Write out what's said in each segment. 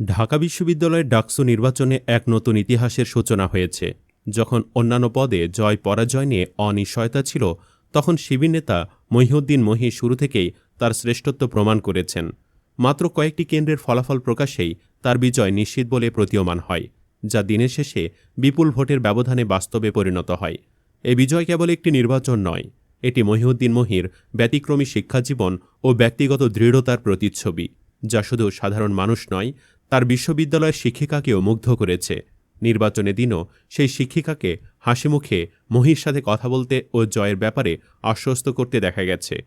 ঢাকা বিশ্ববিদ্যালয়ের ডাকসু নির্বাচনে এক নতুন ইতিহাসের সূচনা হয়েছে। যখন অন্যান্য পদে জয় পরাজয় নিয়ে অনিশ্চয়তা ছিল, তখন শিবির নেতা মহিউদ্দিন মহি শুরু থেকেই তার শ্রেষ্ঠত্ব প্রমাণ করেছেন। মাত্র কয়েকটি কেন্দ্রের ফলাফল প্রকাশেই তার বিজয় নিশ্চিত বলে প্রতীয়মান হয়, যা দিনের শেষে বিপুল ভোটের ব্যবধানে বাস্তবে পরিণত হয়। এ বিজয় কেবল একটি নির্বাচন নয়, এটি মহিউদ্দিন মহির ব্যতিক্রমী শিক্ষাজীবন ও ব্যক্তিগত দৃঢ়তার প্রতিচ্ছবি, যা শুধু সাধারণ মানুষ নয় তার বিশ্ববিদ্যালয়ের শিক্ষিকাকেও মুগ্ধ করেছে। নির্বাচনের দিনও সেই শিক্ষিকাকে হাসিমুখে মহির সাথে কথা বলতে ও জয়ের ব্যাপারে আশ্বস্ত করতে দেখা গেছে।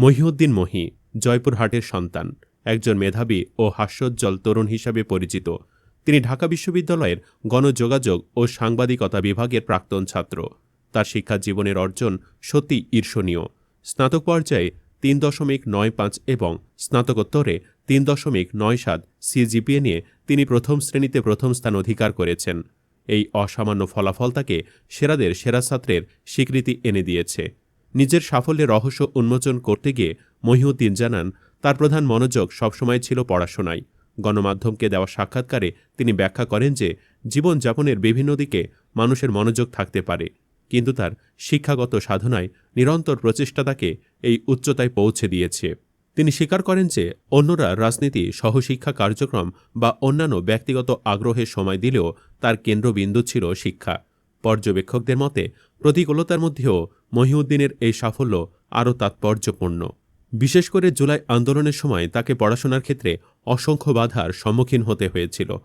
মহিউদ্দিন মহি, জয়পুরহাটের সন্তান, একজন মেধাবী ও হাস্যোজ্জ্বল তরুণ হিসাবে পরিচিত। তিনি ঢাকা বিশ্ববিদ্যালয়ের গণযোগাযোগ ও সাংবাদিকতা বিভাগের প্রাক্তন ছাত্র। তার শিক্ষা জীবনের অর্জন সত্যি ঈর্ষণীয়। স্নাতক পর্যায়ে তিন দশমিক নয় পাঁচ এবং স্নাতকোত্তরে তিন দশমিক নয় সাত সিজিপিএ নিয়ে তিনি প্রথম শ্রেণীতে প্রথম স্থান অধিকার করেছেন। এই অসামান্য ফলাফল তাকে সেরাদের সেরা ছাত্রের স্বীকৃতি এনে দিয়েছে। নিজের সাফল্যের রহস্য উন্মোচন করতে গিয়ে মহিউদ্দিন জানান, তার প্রধান মনোযোগ সবসময় ছিল পড়াশোনায়। গণমাধ্যমকে দেওয়া সাক্ষাৎকারে তিনি ব্যাখ্যা করেন যে, জীবনযাপনের বিভিন্ন দিকে মানুষের মনোযোগ থাকতে পারে। কিন্তু তার শিক্ষাগত সাধনায় নিরন্তর প্রচেষ্টা তাকে এই উচ্চতায় পৌঁছে দিয়েছে। তিনি স্বীকার করেন যে, অন্যরা রাজনীতি, সহশিক্ষা কার্যক্রম বা অন্যান্য ব্যক্তিগত আগ্রহের সময় দিলেও তার কেন্দ্রবিন্দু ছিল শিক্ষা। পর্যবেক্ষকদের মতে, প্রতিকূলতার মধ্যেও মহিউদ্দিনের এই সাফল্য আরও তাৎপর্যপূর্ণ। বিশেষ করে জুলাই আন্দোলনের সময় তাকে পড়াশোনার ক্ষেত্রে অসংখ্য বাধার সম্মুখীন হতে হয়েছিল।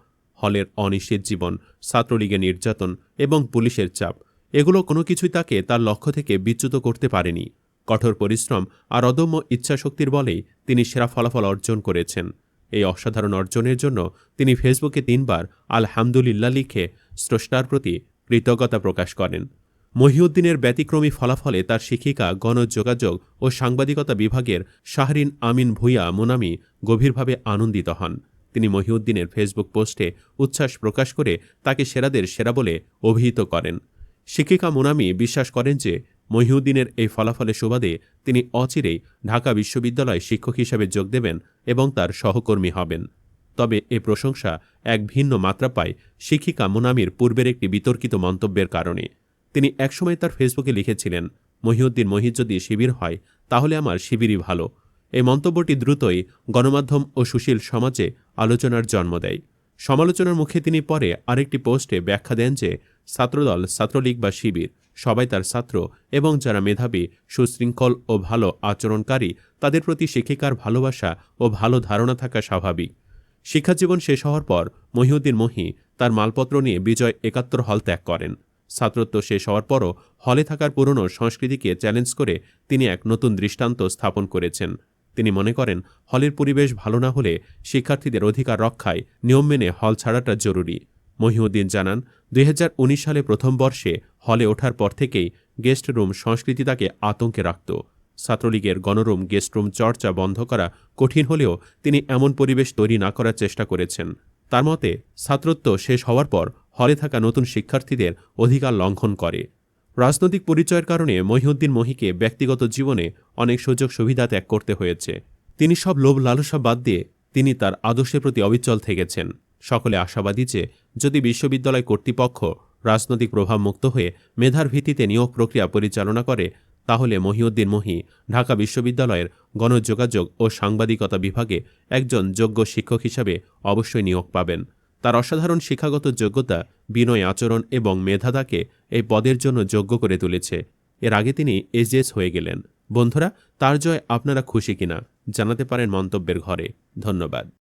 হলের অনিশ্চিত জীবন, ছাত্রলীগের নির্যাতন এবং পুলিশের চাপ এগুলো কোনো কিছুই তাকে তার লক্ষ্য থেকে বিচ্যুত করতে পারেনি। কঠোর পরিশ্রম আর অদম্য ইচ্ছাশক্তির বলেই তিনি সেরা ফলাফল অর্জন করেছেন। এই অসাধারণ অর্জনের জন্য তিনি ফেসবুকে তিনবার আলহামদুলিল্লাহ লিখে স্রষ্টার প্রতি কৃতজ্ঞতা প্রকাশ করেন। মহিউদ্দিনের ব্যতিক্রমী ফলাফলে তার শিক্ষিকা, গণযোগাযোগ ও সাংবাদিকতা বিভাগের শাহরিন আমিন ভুইয়া মোনামি গভীরভাবে আনন্দিত হন। তিনি মহিউদ্দিনের ফেসবুক পোস্টে উচ্ছ্বাস প্রকাশ করে তাকে সেরাদের সেরা বলে অভিহিত করেন। শিক্ষিকা মুনামি বিশ্বাস করেন যে মহিউদ্দিনের এই ফলাফলের সুবাদে তিনি অচিরেই ঢাকা বিশ্ববিদ্যালয়ে শিক্ষক হিসাবে যোগ দেবেন এবং তার সহকর্মী হবেন। তবে এ প্রশংসা এক ভিন্ন মাত্রা পায় শিক্ষিকা মুনামির পূর্বের একটি বিতর্কিত মন্তব্যের কারণে। তিনি একসময় তার ফেসবুকে লিখেছিলেন, মহিউদ্দিন মহিদ যদি শিবির হয়, তাহলে আমার শিবিরই ভালো। এই মন্তব্যটি দ্রুতই গণমাধ্যম ও সুশীল সমাজে আলোচনার জন্ম দেয়। সমালোচনার মুখে তিনি পরে আরেকটি পোস্টে ব্যাখ্যা দেন যে ছাত্রদল, ছাত্রলীগ বা শিবির, সবাই তার ছাত্র এবং যারা মেধাবী, সুশৃঙ্খল ও ভালো আচরণকারী, তাদের প্রতি শিক্ষিকার ভালোবাসা ও ভালো ধারণা থাকা স্বাভাবিক। শিক্ষাজীবন শেষ হওয়ার পর মহিউদ্দিন মহি তার মালপত্র নিয়ে বিজয় একাত্তর হল ত্যাগ করেন। ছাত্রত্ব শেষ হওয়ার পরও হলে থাকার পুরনো সংস্কৃতিকে চ্যালেঞ্জ করে তিনি এক নতুন দৃষ্টান্ত স্থাপন করেছেন। তিনি মনে করেন, হলের পরিবেশ ভালো না হলে শিক্ষার্থীদের অধিকার রক্ষায় নিয়ম মেনে হল ছাড়াটা জরুরি। মহিউদ্দিন জানান, দুই হাজার উনিশ সালে প্রথম বর্ষে হলে ওঠার পর থেকেই গেস্ট রুম সংস্কৃতি তাকে আতঙ্কে রাখত। ছাত্রলীগের গণরুম, গেস্ট রুম চর্চা বন্ধ করা কঠিন হলেও তিনি এমন পরিবেশ তৈরি না করার চেষ্টা করেছেন। তার মতে, ছাত্রত্ব শেষ হওয়ার পর হলে থাকা নতুন শিক্ষার্থীদের অধিকার লঙ্ঘন করে। রাজনৈতিক পরিচয়ের কারণে মহিউদ্দিন মহিকে ব্যক্তিগত জীবনে অনেক সুযোগ সুবিধা ত্যাগ করতে হয়েছে। তিনি সব লোভ লালসা বাদ দিয়ে তিনি তার আদর্শের প্রতি অবিচল থেকেছেন। সকলে আশাবাদী যে, যদি বিশ্ববিদ্যালয় কর্তৃপক্ষ রাজনৈতিক প্রভাবমুক্ত হয়ে মেধার ভিত্তিতে নিয়োগ প্রক্রিয়া পরিচালনা করে, তাহলে মহিউদ্দিন মহি ঢাকা বিশ্ববিদ্যালয়ের গণযোগাযোগ ও সাংবাদিকতা বিভাগে একজন যোগ্য শিক্ষক হিসাবে অবশ্যই নিয়োগ পাবেন। তার অসাধারণ শিক্ষাগত যোগ্যতা, বিনয় আচরণ এবং মেধাদাকে এই পদের জন্য যোগ্য করে তুলেছে। এর আগে তিনি এসজেএস হয়ে গেলেন। বন্ধুরা, তার জয় আপনারা খুশি কিনা জানাতে পারেন মন্তব্যের ঘরে। ধন্যবাদ।